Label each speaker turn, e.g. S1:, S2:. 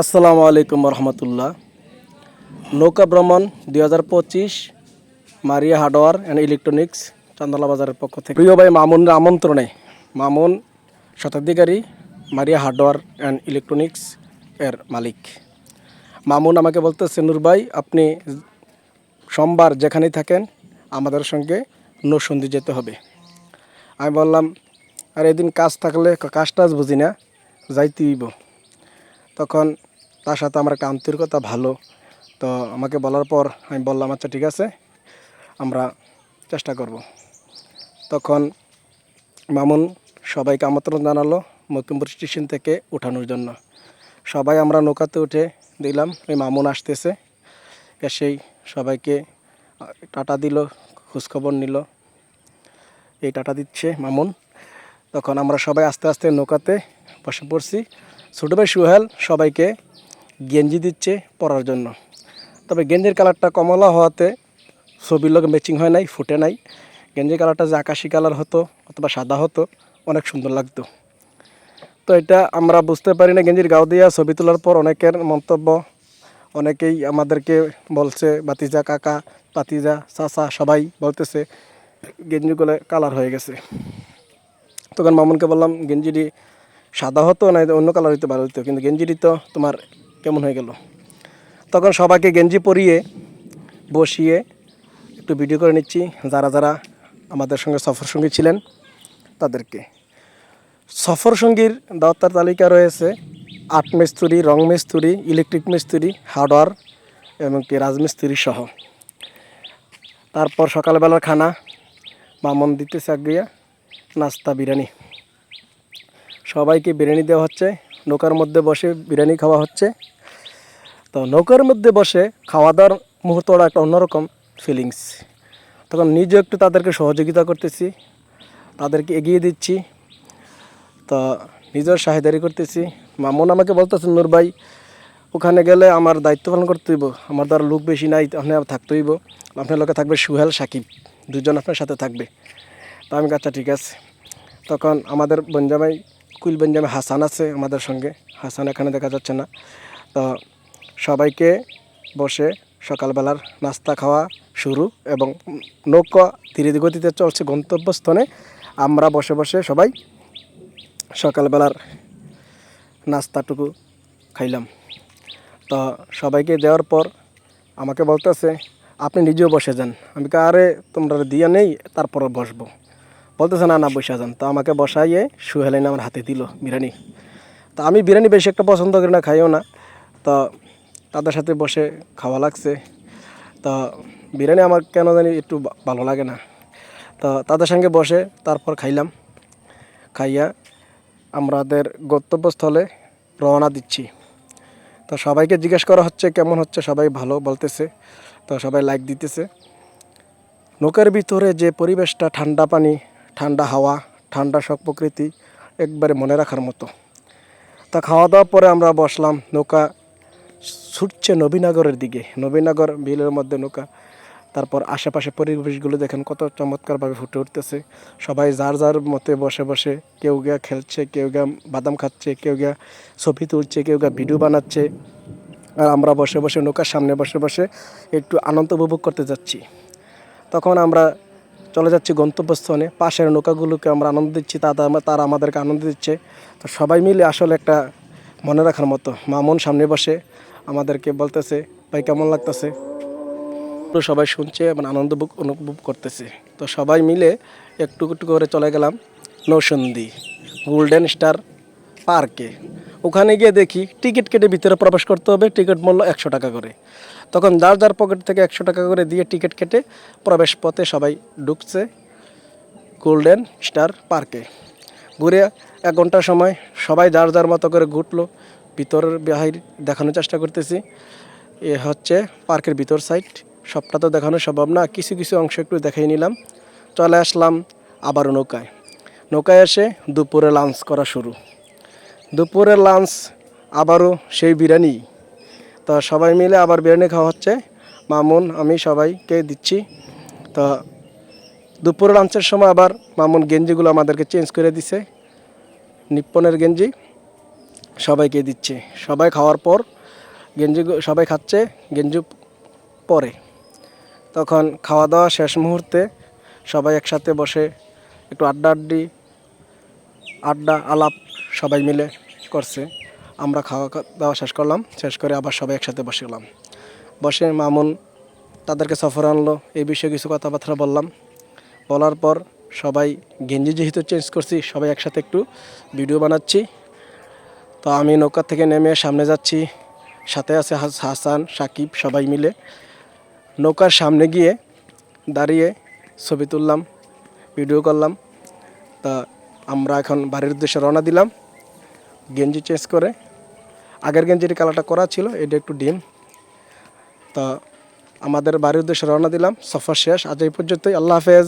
S1: আসসালামু আলাইকুম রহমতুল্লাহ। নৌকা ভ্রমণ দুই হাজার পঁচিশ, Maria hardware and electronics Chandla বাজারের পক্ষ থেকে। প্রিয় ভাই মামুনের আমন্ত্রণে, মামুন শতাধিকারী মারিয়া হার্ডওয়ার অ্যান্ড ইলেকট্রনিক্স এর মালিক। মামুন আমাকে বলতেছে, নূর ভাই, আপনি সোমবার যেখানেই থাকেন, আমাদের সঙ্গে নৌসন্ধি যেতে হবে। আমি বললাম, আর এদিন কাজ থাকলে কাজ টাজ বুঝি না, যাইতেইব। তখন তার সাথে আমার একটা আন্তরিকতা ভালো। তো আমাকে বলার পর আমি বললাম আচ্ছা ঠিক আছে, আমরা চেষ্টা করব। তখন মামুন সবাইকে আমন্ত্রণ জানালো মকিমপুর স্টেশন থেকে ওঠানোর জন্য। সবাই আমরা নৌকাতে উঠে দিলাম, ওই মামুন আসতেছে। এসেই সবাইকে টাটা দিল, খোঁজখবর নিল। এই টাটা দিচ্ছে মামুন। তখন আমরা সবাই আস্তে আস্তে নৌকাতে বসে পড়ছি। ছোটো ভাই সুহেল সবাইকে গেঞ্জি দিচ্ছে পরার জন্য। তবে গেঞ্জির কালারটা কমলা হওয়াতে ছবির লোক ম্যাচিং হয় নাই, ফুটে নাই। গেঞ্জির কালারটা যে আকাশি কালার হতো অথবা সাদা হতো, অনেক সুন্দর লাগতো। তো এটা আমরা বুঝতে পারি না, গেঞ্জির গাও দিয়া ছবি তোলার পর অনেকের মন্তব্য, অনেকেই আমাদেরকে বলছে বাতিজা কাকা পাতিজা চাচা সবাই বলতেছে, গেঞ্জিগুলো কালার হয়ে গেছে। তখন মামুনকে বললাম, গেঞ্জিটি সাদা হতো না, অন্য কালার হইতে, ভালো হতো কিন্তু গেঞ্জিটি তো তোমার কেমন হয়ে গেল? তখন সবাইকে গেঞ্জি পরিয়ে বসিয়ে একটু ভিডিও করে নিচ্ছি, যারা যারা আমাদের সঙ্গে সফর সঙ্গী ছিলেন তাদেরকে। সফর সঙ্গীর দাওয়াতার তালিকা রয়েছে, আট মিস্ত্রি, রং মিস্ত্রি ইলেকট্রিক মিস্ত্রি হার্ডওয়ার এবং কি রাজমিস্ত্রি সহ। তারপর সকালবেলার খানা, মামন দিতেছে আগ্রিয়া নাস্তা, বিরিয়ানি। সবাইকে বিরিয়ানি দেওয়া হচ্ছে। নৌকার মধ্যে বসে বিরিয়ানি খাওয়া হচ্ছে। তো নৌকার মধ্যে বসে খাওয়া দাওয়ার মুহূর্তটা একটা অন্যরকম ফিলিংস তখন নিজে একটু তাদেরকে সহযোগিতা করতেছি, তাদেরকে এগিয়ে দিচ্ছি। তো নিজের সাহেদারি করতেছি। মামুন আমাকে বলতেছে, নূর ভাই, ওখানে গেলে আমার দায়িত্ব পালন করতে হইব। আমার দ্বারা লোক বেশি নাই, আপনি থাকতে হইব। আপনার লোকে থাকবে সুহেল সাকিব, দুজন আপনার সাথে থাকবে। তো আমি আচ্ছা ঠিক আছে। তখন আমাদের বঞ্জামাই কুইল বঞ্জামাই হাসান আছে আমাদের সঙ্গে। হাসান এখানে দেখা যাচ্ছে না। তো সবাইকে বসে সকালবেলার নাস্তা খাওয়া শুরু এবং নৌকা ধীরে গতিতে চলছে গন্তব্যস্থলে। আমরা বসে বসে সবাই সকালবেলার নাস্তাটুকু খাইলাম। তো সবাইকে দেওয়ার পর আমাকে বলতেছে, আপনি নিজেও বসে যান। আমি আরে, তোমরা দিয়া নেই তারপরে বসবো। বলতেছে, না না, বসে যান তো আমাকে বসাইয়ে সুহেলাইন আমার হাতে দিল বিরিয়ানি। তো আমি বিরিয়ানি বেশি একটা পছন্দ করি না, খাইও না। তো তাদের সাথে বসে খাওয়া লাগছে। তো বিরিয়ানি আমার কেন জানি একটু ভালো লাগে না। তো তাদের সঙ্গে বসে তারপর খাইলাম। খাইয়া আমাদের গন্তব্যস্থলে রওনা দিচ্ছি। তো সবাইকে জিজ্ঞেস করা হচ্ছে, কেমন হচ্ছে? সবাই ভালো? বলতেছে। তো সবাই লাইক দিতেছে। নৌকার ভিতরে যে পরিবেশটা, ঠান্ডা পানি ঠান্ডা হাওয়া, ঠান্ডা সব প্রকৃতি একবারে মনে রাখার মতো। তা খাওয়া দাওয়ার পরে আমরা বসলাম নৌকা ছুটছে নবীনগরের দিকে। নবীনগর বিলের মধ্যে নৌকা। তারপর আশেপাশে পরিবেশগুলো দেখেন কত চমৎকারভাবে ফুটে উঠতেছে। সবাই যার যার মতে বসে বসে কেউ গিয়া খেলছে, কেউ গিয়া বাদাম খাচ্ছে, কেউ গিয়া ছবি তুলছে, কেউ গিয়া ভিডিও বানাচ্ছে। আর আমরা বসে বসে নৌকার সামনে বসে বসে একটু আনন্দ উপভোগ করতে যাচ্ছি। তখন আমরা চলে যাচ্ছি গন্তব্যস্থানে পাশের নৌকাগুলোকে আমরা আনন্দ দিচ্ছি, তারা তারা আমাদেরকে আনন্দ দিচ্ছে। তো সবাই মিলে আসলে একটা মনে রাখার মতো মামুন সামনে বসে আমাদেরকে বলতেছে, ভাই, কেমন লাগতেছে? সবাই শুনছে এবং আনন্দ অনুভব করতেছে। তো সবাই মিলে একটু একটু করে চলে গেলাম নৌসন্দি গোল্ডেন স্টার পার্কে ওখানে গিয়ে দেখি টিকিট কেটে ভিতরে প্রবেশ করতে হবে, টিকিট মূল্য একশো টাকা করে। তখন যার যার পকেট থেকে একশো টাকা করে দিয়ে টিকিট কেটে প্রবেশ পথে সবাই ঢুকছে গোল্ডেন স্টার পার্কে ঘুরে এক ঘণ্টার সময় সবাই যার যার মতো করে ঘুরলো, ভিতরের বাহির দেখানোর চেষ্টা করতেছি। এ হচ্ছে পার্কের ভিতর সাইড সবটা তো দেখানো সম্ভব না, কিছু কিছু অংশ একটু দেখাই নিলাম। চলে আসলাম আবার নৌকায়। নৌকায় এসে দুপুরে লাঞ্চ করা শুরু। দুপুরের লাঞ্চ আবারও সেই বিরিয়ানি। তো সবাই মিলে আবার বিরিয়ানি খাওয়া হচ্ছে। মামুন, আমি সবাইকে দিচ্ছি। তো দুপুরের লাঞ্চের সময় আবার মামুন গেঞ্জিগুলো আমাদেরকে চেঞ্জ করে দিছে। নিপ্পনের গেঞ্জি সবাইকে দিচ্ছে। সবাই খাওয়ার পর গেঞ্জি সবাই খাচ্ছে, গেঞ্জি পরে। তখন খাওয়া দাওয়া শেষ মুহূর্তে সবাই একসাথে বসে একটু আড্ডা আড্ডি, আড্ডা, আলাপ সবাই মিলে করছে। আমরা খাওয়া দাওয়া শেষ করলাম, শেষ করে আবার সবাই একসাথে বসে গেলাম। বসে মামুন তাদেরকে সফর আনলো, এই বিষয়ে কিছু কথাবার্তা বললাম। বলার পর সবাই, গেঞ্জি যেহেতু চেঞ্জ করছি, সবাই একসাথে একটু ভিডিও বানাচ্ছি। তো আমি নৌকা থেকে নেমে সামনে যাচ্ছি, সাথে আছে হাসান, সাকিব সবাই মিলে। নৌকার সামনে গিয়ে দাঁড়িয়ে ছবি তুললাম ভিডিও করলাম। তা আমরা এখন বাড়ির উদ্দেশ্যে রওনা দিলাম। গেঞ্জি চেঞ্জ করে। আগের গেঞ্জির কালারটা করা ছিল, এটা একটু ডিম। তা আমাদের বাড়ির উদ্দেশ্যে রওনা দিলাম। সফর শেষ। আজ এই পর্যন্তই। আল্লাহ হাফেজ।